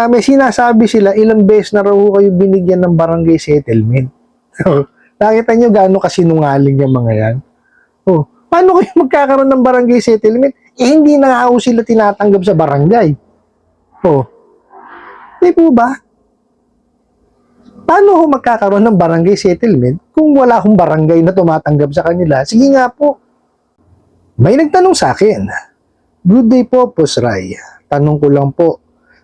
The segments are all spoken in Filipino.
Ah, may sinasabi sila, ilang beses na raw kayo binigyan ng barangay settlement. Nakita nyo gaano kasinungaling yung mga yan? Oh, paano kayo magkakaroon ng barangay settlement? Eh, hindi na nga sila tinatanggap sa barangay. Oh, di po ba? Paano ho magkakaroon ng barangay settlement kung wala akong barangay na tumatanggap sa kanila? Sige nga po. May nagtanong sa akin, Good day po, Pusray. Tanong ko lang po,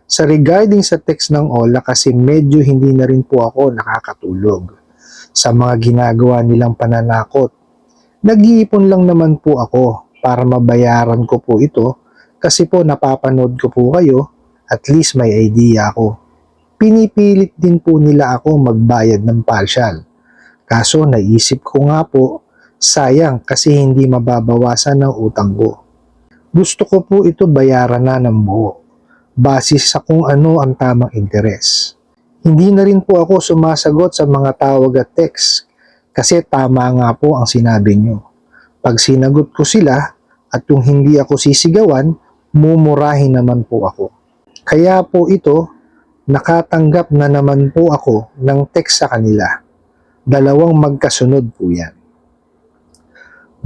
sa regarding sa text ng Ola kasi medyo hindi na rin po ako nakakatulog sa mga ginagawa nilang pananakot. Nag-iipon lang naman po ako para mabayaran ko po ito kasi po napapanood ko po kayo at least may idea ako. Pinipilit din po nila ako magbayad ng partial. Kaso naisip ko nga po, sayang kasi hindi mababawasan ng utang ko. Gusto ko po ito bayaran na ng buo base sa kung ano ang tamang interes. Hindi na rin po ako sumasagot sa mga tawag at text kasi tama nga po ang sinabi nyo. Pag sinagot ko sila at kung hindi ako sisigawan, mumurahin naman po ako. Kaya po ito, nakatanggap na naman po ako ng text sa kanila. Dalawang magkasunod po yan.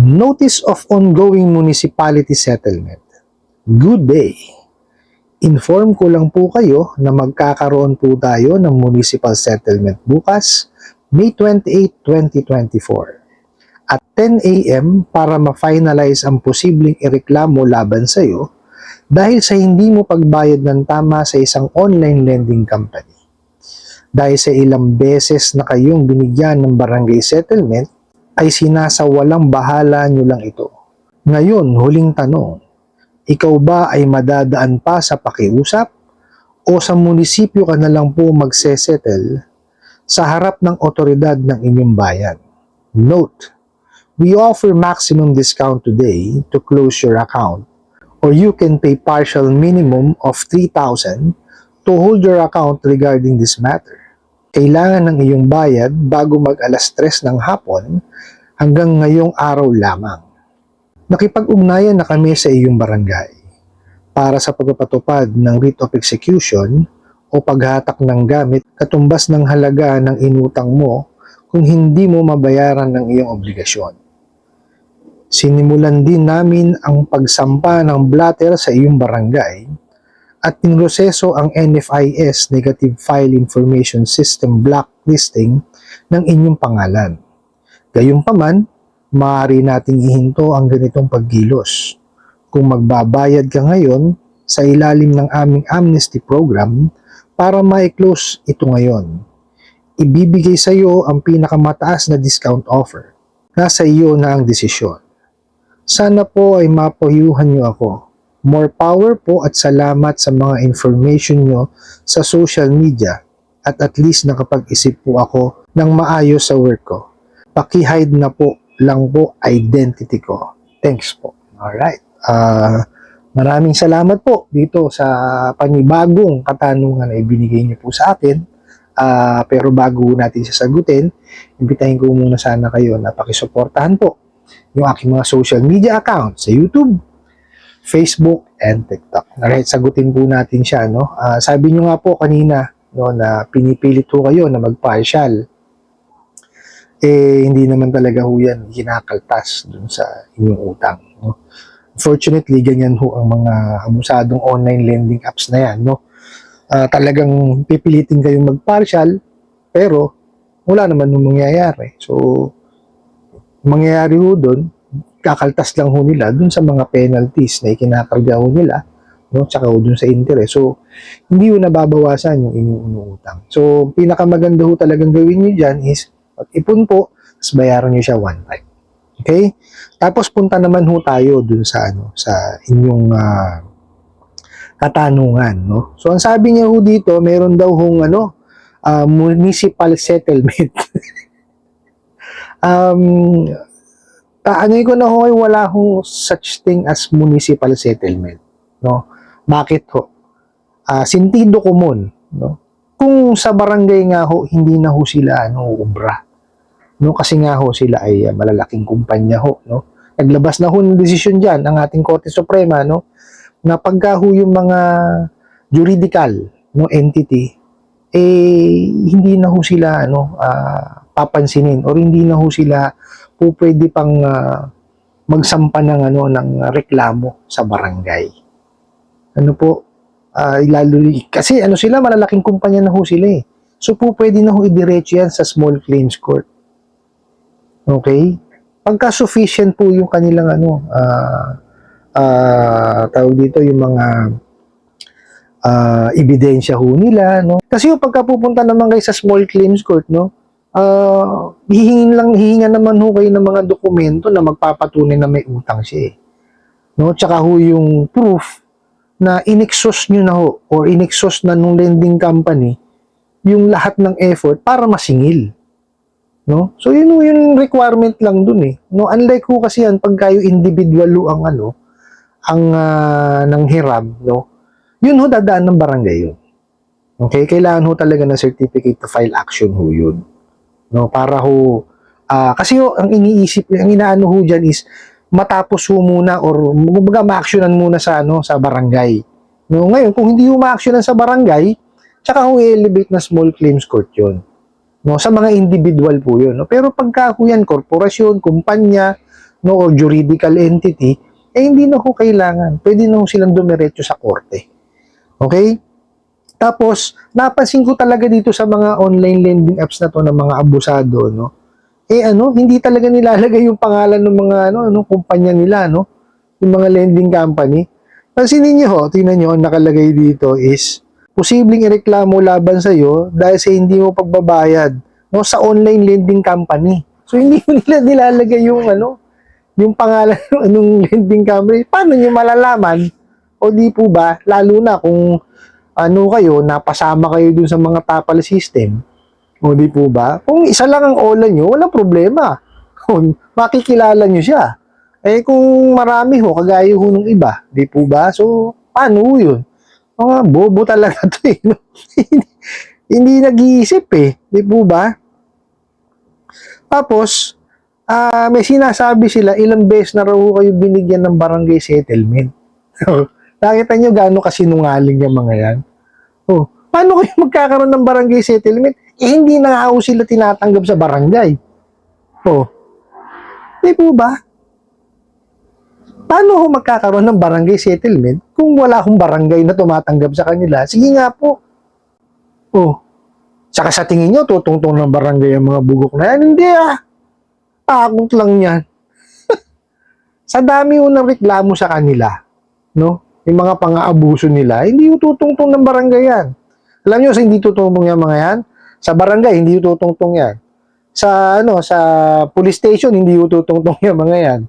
Notice of ongoing municipality settlement. Good day. Inform ko lang po kayo na magkakaroon po tayo ng municipal settlement bukas, May 28, 2024. At 10 a.m. para ma-finalize ang posibleng ireklamo laban sa iyo dahil sa hindi mo pagbayad ng tama sa isang online lending company. Dahil sa ilang beses na kayong binigyan ng barangay settlement, ay sinasawalang bahala nyo lang ito. Ngayon, huling tanong, ikaw ba ay madadaan pa sa pakiusap o sa munisipyo ka na lang po magsesettle sa harap ng otoridad ng inyong bayan? Note, we offer maximum discount today to close your account or you can pay partial minimum of 3,000 to hold your account regarding this matter. Kailangan ng iyong bayad bago mag alas 3 ng hapon hanggang ngayong araw lamang nakipag-ugnayan na kami sa iyong barangay para sa pagpapatupad ng writ of execution o paghatak ng gamit katumbas ng halaga ng inutang mo kung hindi mo mabayaran ng iyong obligasyon. Sinimulan din namin ang pagsampa ng blatter sa iyong barangay at pinroseso ang NFIS Negative File Information System blacklisting ng inyong pangalan. Gayunpaman, maaari nating ihinto ang ganitong paggilos. Kung magbabayad ka ngayon sa ilalim ng aming amnesty program para ma-close ito ngayon. Ibibigay sa iyo ang pinakamataas na discount offer. Nasa iyo na ang desisyon. Sana po ay mapayuhan niyo ako. More power po at salamat sa mga information nyo sa social media at at least nakapag-isip po ako ng maayos sa work ko. Paki-hide na po lang po identity ko. Thanks po. Alright. Ah, maraming salamat po dito sa panibagong katanungan na ibinigay niyo po sa akin. Ah, pero bago natin sasagutin, imbitahin ko muna sana kayo na pakisuportahan po yung aking mga social media account sa YouTube, Facebook, and TikTok. Alright, sagutin po natin siya. No? Ah, sabi niyo nga po kanina no, na pinipilit po kayo na mag-partial eh hindi naman talaga ho yan kinakaltas dun sa inyong utang. No? Fortunately, ganyan ho ang mga abusadong online lending apps na yan. No? Ah, talagang pipilitin kayong mag-partial, pero wala naman nung mangyayari. So, mangyayari ho dun, kakaltas lang ho nila dun sa mga penalties na ikinakarga ho nila, no? tsaka dun sa interest. So, hindi ho nababawasan yung inyong utang. So, pinakamaganda ho talagang gawin nyo dyan is Pag-ipon po, tapos bayaran nyo siya one time. Okay? Tapos punta naman ho tayo dun sa ano sa inyong ah, katanungan, no? So ang sabi niya ho dito, meron daw hong ano ah, municipal settlement. um taanay ko na ho ay wala hong such thing as municipal settlement, no? Bakit ho? Ah, sintido komon, no? Kung sa barangay nga ho, hindi na ho sila ano, ubra no kasi nga ho sila ay uh, malalaking kumpanya ho no naglabas na ho ng desisyon diyan ang ating Korte Suprema no na pagka ho yung mga juridical no entity eh hindi na ho sila ano ah, papansinin or hindi na ho sila po pwede pang ah, magsampa ng ano ng reklamo sa barangay. Ano po ah, lalo kasi ano sila malalaking kumpanya na ho sila eh. So po pwede na ho idiretso yan sa small claims court. Okay? Pagka sufficient po yung kanilang ano ah ah, tawag dito yung mga ah, ebidensya ho nila, no? Kasi yung pagka pupunta naman kayo sa small claims court, no? Ah, hihingin lang hihinga naman ho kayo ng mga dokumento na magpapatunay na may utang siya. eh. No? Tsaka ho yung proof na inexhaust nyo na ho or inexhaust na nung lending company yung lahat ng effort para masingil. No? So yun yung requirement lang dun eh. No, unlike ho kasi yan pag kayo individual ang ano, ang ah, ng hiram, no? Yun ho dadaan ng barangay yun. Okay, kailangan ho talaga ng certificate to file action ho yun. No, para ho ah, kasi ho ang iniisip, ang inaano ho diyan is matapos ho muna or kumbaga ma-actionan muna sa ano sa barangay. No, ngayon kung hindi ho ma-actionan sa barangay, tsaka ho i-elevate na small claims court yun. No, sa mga individual po yun. No? Pero pagka ho yan, korporasyon, kumpanya, no, or juridical entity, eh hindi na ho kailangan. Pwede na ho silang dumiretso sa korte. Okay? Tapos, napansin ko talaga dito sa mga online lending apps na to ng mga abusado, no? Eh ano, hindi talaga nilalagay yung pangalan ng mga ano, ano kumpanya nila, no? Yung mga lending company. Pansinin niyo ho, tingnan niyo, ang nakalagay dito is posibleng ireklamo laban sa iyo dahil sa hindi mo pagbabayad no sa online lending company. So hindi mo nila nilalagay yung ano, yung pangalan ng anong lending company. Paano niyo malalaman? O di po ba, lalo na kung ano kayo, napasama kayo dun sa mga tapal system. O di po ba? Kung isa lang ang ola nyo, walang problema. Makikilala nyo siya. Eh kung marami ho, kagaya ho ng iba, di po ba? So, paano yun? Mga bobo talaga to eh. Hindi nag-iisip eh. Di po ba? Tapos, ah may sinasabi sila, ilang beses na raw kayo binigyan ng barangay settlement. Nakita nyo gaano kasinungaling yung mga yan? Oh, paano kayo magkakaroon ng barangay settlement? Eh, hindi na nga sila tinatanggap sa barangay. Oh, di po ba? Paano ho magkakaroon ng barangay settlement kung wala akong barangay na tumatanggap sa kanila? Sige nga po. Oh, saka sa tingin nyo, tutungtong ng barangay ang mga bugok na yan? Hindi ah. Takot lang yan. sa dami ho ng reklamo sa kanila, no? yung mga pang-aabuso nila, hindi yung tutungtong ng barangay yan. Alam nyo, sa hindi tutungtong yung mga yan, sa barangay, hindi yung tutungtong yan. Sa, ano, sa police station, hindi yung tutungtong yung mga yan.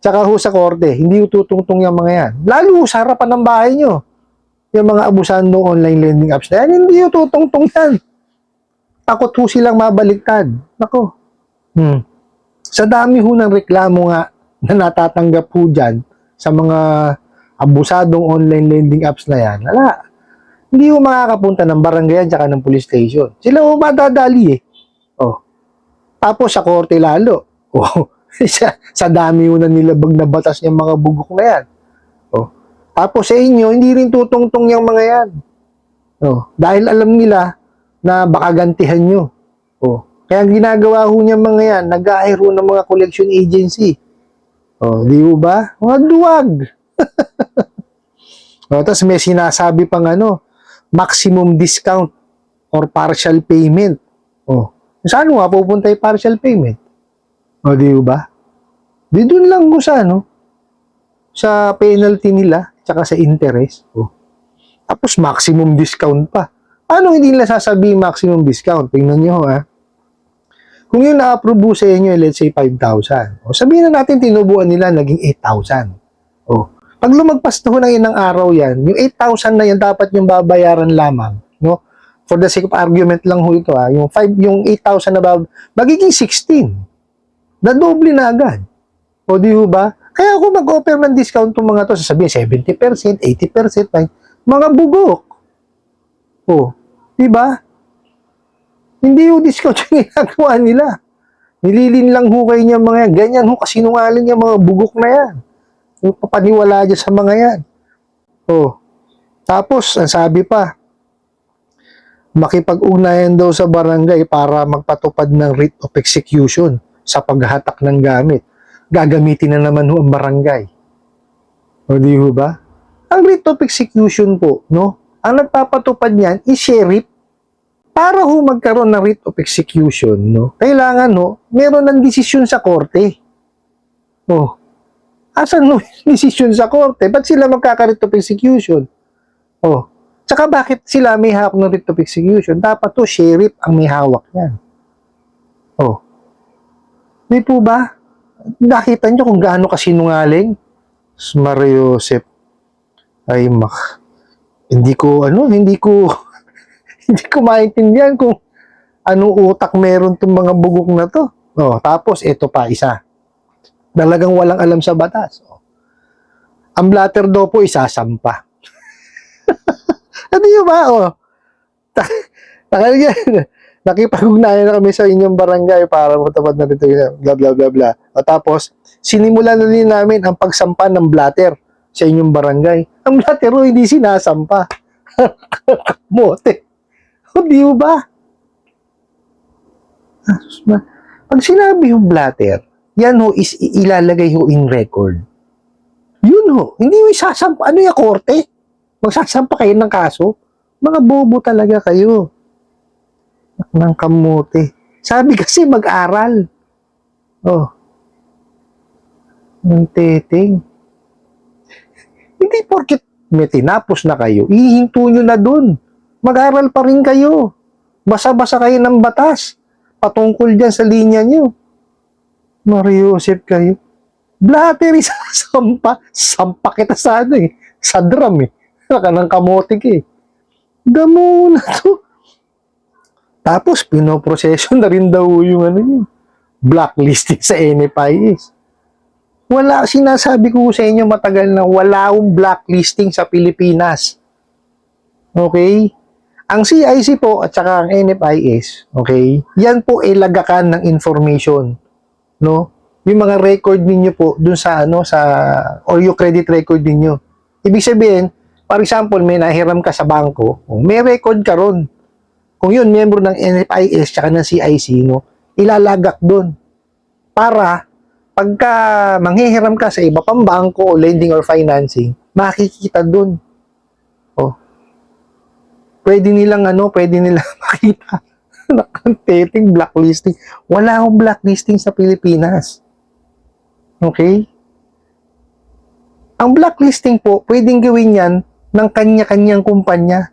Tsaka ho sa korte, hindi tutungtong yung mga yan. Lalo sa harapan ng bahay nyo, yung mga abusando online lending apps na yan, hindi tutungtong yan. Takot ho silang mabaliktad. Nako. Hmm. Sa dami ho ng reklamo nga na natatanggap ho dyan sa mga abusadong online lending apps na yan, wala. Hindi mo makakapunta ng barangay at ng police station. Sila mo madadali eh. Oh. Tapos sa korte lalo. Oh. sa, sa dami mo na nilabag na batas yung mga bugok na yan. Oh. Tapos sa inyo, hindi rin tutungtong yung mga yan. Oh. Dahil alam nila na baka gantihan nyo. Oh. Kaya ang ginagawa ho niya mga yan, nag-ahiro ng mga collection agency. Oh, di ba? Mga duwag. o, tapos may sinasabi pang ano, maximum discount or partial payment. O, saan nga pupunta yung partial payment? O, di ba? Di dun lang mo sa ano, sa penalty nila, tsaka sa interest. O. Tapos maximum discount pa. Paano hindi nila sasabihin maximum discount? Tingnan nyo ha. Kung yung na-approve sa inyo, let's say 5,000. O sabihin na natin tinubuan nila naging 8,000. O, pag lumagpas na ng ilang araw yan, yung 8,000 na yan dapat yung babayaran lamang, no? For the sake of argument lang ho ito, ha? yung 5, yung 8,000 na bab magiging 16. Dadoble na agad. O di ba? Kaya kung mag-offer ng discount itong mga to, sasabihin 70%, 80%, ay mga bugok. O, di ba? Hindi yung discount yung ginagawa nila. Nililin lang ho kayo niya mga yan. Ganyan ho kasinungaling yung mga bugok na yan. Yung papaniwala dyan sa mga yan. Oh. Tapos, ang sabi pa, makipag-ugnayan daw sa barangay para magpatupad ng writ of execution sa paghatak ng gamit. Gagamitin na naman ho ang barangay. O di ho ba? Ang writ of execution po, no? Ang nagpapatupad niyan is sheriff. Para ho magkaroon ng writ of execution, no? Kailangan no, meron ng desisyon sa korte. Oh. Asan no desisyon sa korte? Ba't sila magkaka-writ of execution? Oh. Tsaka bakit sila may hawak ng writ of execution? Dapat to sheriff ang may hawak yan. Oh. Di po ba? Nakita nyo kung gaano kasinungaling? Mario Josep. Ay, mak. Hindi ko, ano, hindi ko, hindi ko maintindihan kung anong utak meron tong mga bugok na to. Oh, tapos, ito pa, isa. Talagang walang alam sa batas. Oh. Ang blatter daw po, isasampa. Ano yun ba? Oh. Talaga, nakipag-ugnayan na kami sa inyong barangay para matapad na rito bla bla bla bla. O tapos, sinimulan na rin namin ang pagsampa ng blatter sa inyong barangay. Ang blatter ho, hindi sinasampa. Mote. O di mo ba? Ah, ma- Pag sinabi yung blatter, yan ho is ilalagay ho in record. Yun ho. Hindi mo isasampa. Ano yung korte? Magsasampa kayo ng kaso? Mga bobo talaga kayo. Ng kamote. Sabi kasi mag-aral. Oh. Ang teting. Hindi porket may tinapos na kayo, ihinto nyo na dun. Mag-aral pa rin kayo. Basa-basa kayo ng batas. Patungkol dyan sa linya nyo. Mariusip kayo. Blatter, isasampa. Sampa kita sa ano eh. Sa drum eh. Naka ng kamotik eh. Damo na to. Tapos, pinoproseso na rin daw yung ano yun. Blacklisting sa NFIS. Wala, sinasabi ko sa inyo matagal na wala akong blacklisting sa Pilipinas. Okay? Ang CIC po at saka ang NFIS, okay? Yan po ay lagakan ng information, no? Yung mga record ninyo po dun sa ano sa or yung credit record ninyo. Ibig sabihin, for example, may nahiram ka sa bangko, may record ka ron. Kung yun, member ng NFIS tsaka ng CIC, no, ilalagak doon. Para, pagka manghihiram ka sa iba pang bangko o lending or financing, makikita doon. Oh. Pwede nilang ano, pwede nilang makita. Nakanteting blacklisting. Wala akong blacklisting sa Pilipinas. Okay? Ang blacklisting po, pwedeng gawin yan ng kanya-kanyang kumpanya.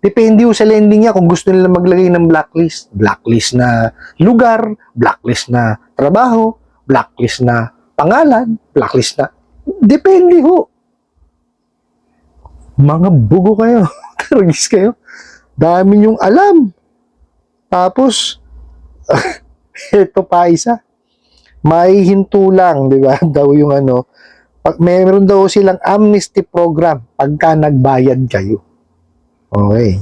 Depende ho sa lending niya kung gusto nila maglagay ng blacklist. Blacklist na lugar, blacklist na trabaho, blacklist na pangalan, blacklist na... Depende ho. Mga bugo kayo. Karagis kayo. Dami niyong alam. Tapos, ito pa isa. May hinto lang, di ba? Daw yung ano, pag meron daw silang amnesty program pagka nagbayad kayo. Okay.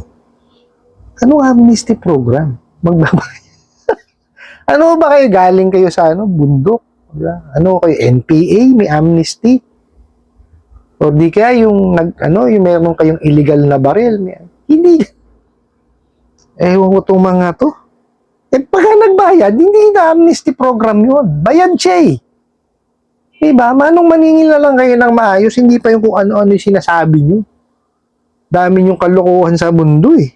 Anong amnesty program? Magbabayad. ano ba kayo galing kayo sa ano, bundok? Ano kayo NPA, may amnesty? O di kaya yung nag ano, yung meron kayong illegal na baril, may, hindi. Ewan ko tong mga to. Eh, pagka nagbayad, hindi na amnesty program yun. Bayad siya eh. Diba? Manong maningil na lang kayo ng maayos, hindi pa yung kung ano-ano yung sinasabi nyo. Dami yung kalokohan sa mundo eh.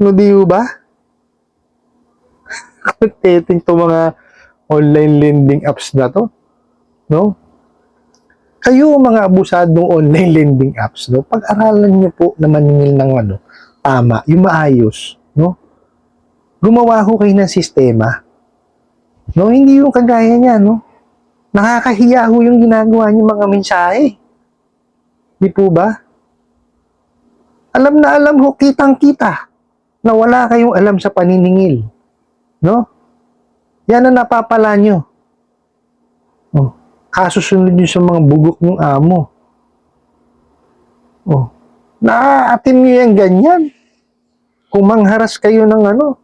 No, di ba? Teting to mga online lending apps na to. No? Kayo mga abusadong online lending apps, no? Pag-aralan nyo po na maningil ng ano, tama, yung maayos, no? Gumawa ho kayo ng sistema. No, hindi yung kagaya niya, no? Nakakahiya ho yung ginagawa niyo mga mensahe. Di po ba? Alam na alam ho, kitang-kita na wala kayong alam sa paniningil. No? Yan ang napapala nyo. Oh, kasusunod nyo sa mga bugok ng amo. Oh, naaatim nyo yan ganyan. Kung mangharas kayo ng ano,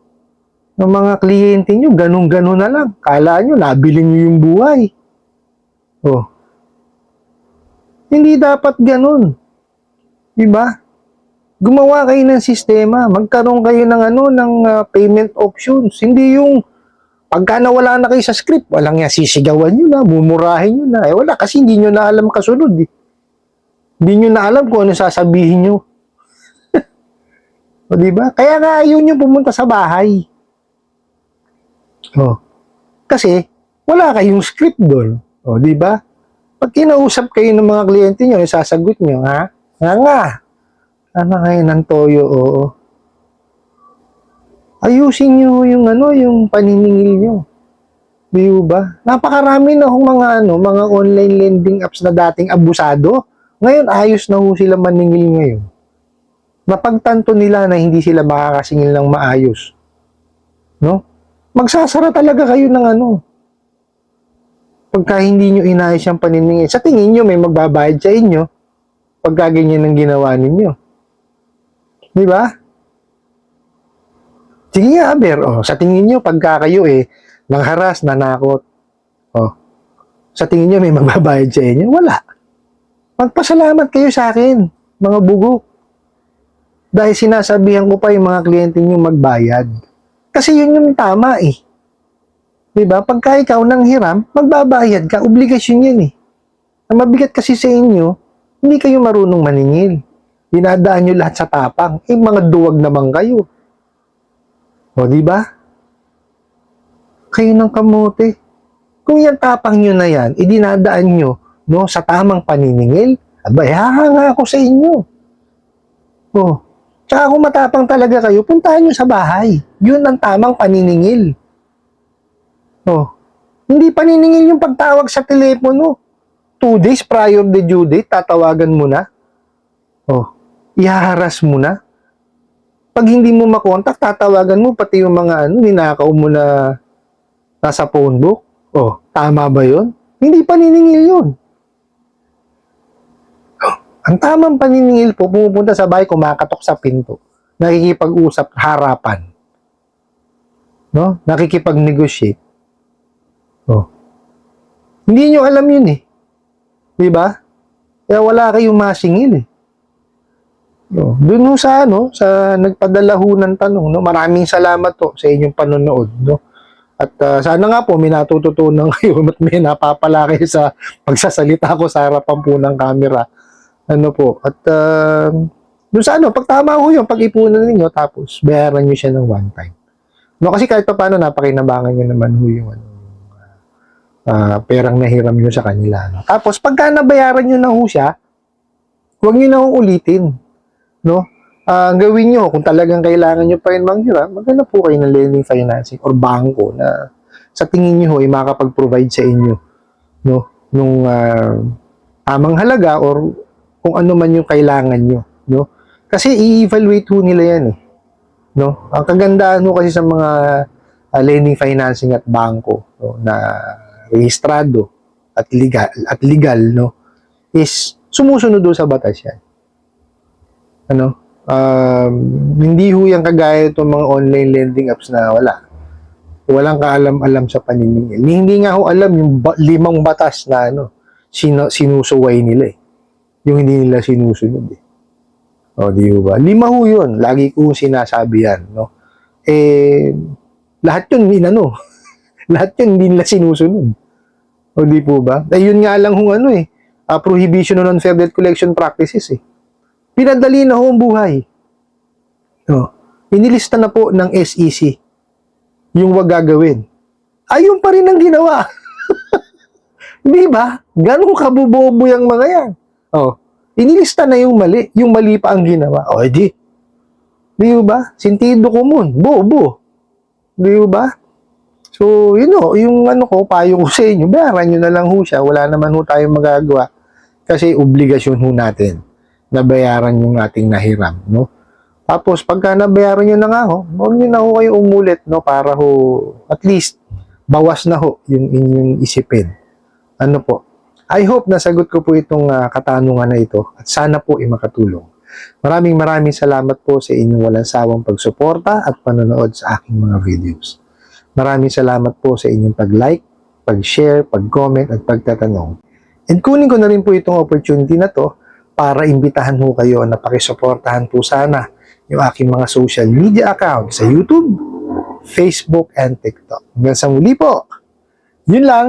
ng mga kliyente nyo, ganun-ganun na lang. Kala nyo, nabili nyo yung buhay. Oh. Hindi dapat ganun. Diba? Gumawa kayo ng sistema, magkaroon kayo ng ano ng ah, payment options. Hindi yung pagka nawala na kayo sa script, walang yan sisigawan nyo na, mumurahin nyo na. Eh wala kasi hindi nyo na alam kasunod eh. Hindi nyo na alam kung ano sasabihin nyo. o di ba? Kaya nga ayaw nyo pumunta sa bahay. Oh. Kasi wala kayong script doon. O di ba? Pag kinausap kayo ng mga kliyente nyo, sasagot nyo, ha? Nga nga. Ano kayo ng toyo, oo. Ayusin nyo yung ano, yung paniningil nyo. Di ba? Napakarami na hong mga ano, mga online lending apps na dating abusado. Ngayon, ayos na ho sila maningil ngayon. Napagtanto nila na hindi sila makakasingil ng maayos. No? Magsasara talaga kayo ng ano, pagka hindi nyo inayos yung paniningil, sa tingin nyo may magbabayad sa inyo pagka ganyan ang ginawa ninyo. Di ba? Sige nga, Aber. Oh, sa tingin nyo, pagka kayo eh, nangharas, nanakot. Oh, sa tingin nyo may magbabayad sa inyo? Wala. Magpasalamat kayo sa akin, mga bugo. Dahil sinasabihan ko pa yung mga kliyente nyo magbayad. Kasi yun yung tama eh. Diba? Pagka ikaw nang hiram, magbabayad ka. Obligasyon yan eh. Ang mabigat kasi sa inyo, hindi kayo marunong maningil. Dinadaan nyo lahat sa tapang. Eh, mga duwag naman kayo. O, di ba? Kayo ng kamote. Kung yung tapang nyo na yan, idinadaan nyo no, sa tamang paniningil, abay, hahanga ako sa inyo. O, tsaka kung matapang talaga kayo, puntahan nyo sa bahay. Yun ang tamang paniningil. Oh. Hindi paniningil yung pagtawag sa telepono. Two days prior the due date, tatawagan mo na. Oh. Ihaharas mo na. Pag hindi mo makontak, tatawagan mo pati yung mga ano, ninakaw mo na nasa phone book. Oh, tama ba yun? Hindi paniningil yun. Oh. Ang tamang paniningil po, pumupunta sa bahay, kumakatok sa pinto. Nakikipag-usap harapan. No? Nakikipag-negotiate. Oh. Hindi nyo alam yun eh. Di ba? Kaya wala kayong masingil eh. Oh, doon ho sa ano, sa nagpadala ho ng tanong, no. Maraming salamat po sa inyong panonood, no. At ah, sana nga po may natututunan kayo at may napapala kayo sa pagsasalita ko sa harapan po ng camera. Ano po? At uh, doon sa ano, pag tama ho yun, pag-ipunan ninyo, tapos bayaran nyo siya ng one time. No, kasi kahit pa paano, napakinabangan nyo naman ho yung ano, ah, perang nahiram nyo sa kanila. No? Tapos, pagka nabayaran nyo na ho siya, huwag nyo na ulitin. No? Ang gawin nyo, kung talagang kailangan nyo pa rin manghiram, maghanap po kayo ng lending financing or bangko na sa tingin nyo ay makakapag-provide sa inyo no? nung ah, tamang halaga or kung ano man yung kailangan nyo. No? Kasi i-evaluate ho nila yan eh. No? Ang kagandahan ho kasi sa mga ah, lending financing at bangko no, na rehistrado at legal at legal no is sumusunod do sa batas yan. Ano? Um, hindi ho yan kagaya itong mga online lending apps na wala. Walang kaalam-alam sa paniningil. Hindi nga ho alam yung ba- limang batas na ano, sino, sinusuway nila eh. Yung hindi nila sinusunod eh. O, di ho ba? Lima ho yun. Lagi ko sinasabi yan, no? Eh, lahat yun, inano. lahat yun, hindi nila sinusunod. O, di po ba? Eh, yun nga lang ho, ano eh. ah, prohibition on unfair debt collection practices eh. Pinadali na ho ang buhay. No. Inilista na po ng SEC yung wag gagawin. Ayun pa rin ang ginawa. Di ba? Ganong kabubobo yung mga yan. Oh, inilista na yung mali. Yung mali pa ang ginawa. O, edi. Di ba? Sintido común. Bobo. Di ba? So, you know, yung ano ko, payo ko sa inyo, bayaran nyo na lang ho siya. Wala naman ho tayong magagawa. Kasi obligasyon ho natin na bayaran yung ating nahiram, no? Tapos, pagka nabayaran nyo na nga ho, huwag nyo na ho kayo umulit, no? Para ho, at least, bawas na ho yung inyong isipin. Ano po? I hope nasagot ko po itong ah, katanungan na ito at sana po ay makatulong. Maraming maraming salamat po sa inyong walang sawang pagsuporta at panonood sa aking mga videos. Maraming salamat po sa inyong pag-like, pag-share, pag-comment at pagtatanong. And kunin ko na rin po itong opportunity na to para imbitahan ho kayo na pakisuportahan po sana yung aking mga social media account sa YouTube, Facebook, and TikTok. Hanggang sa muli po. Yun lang.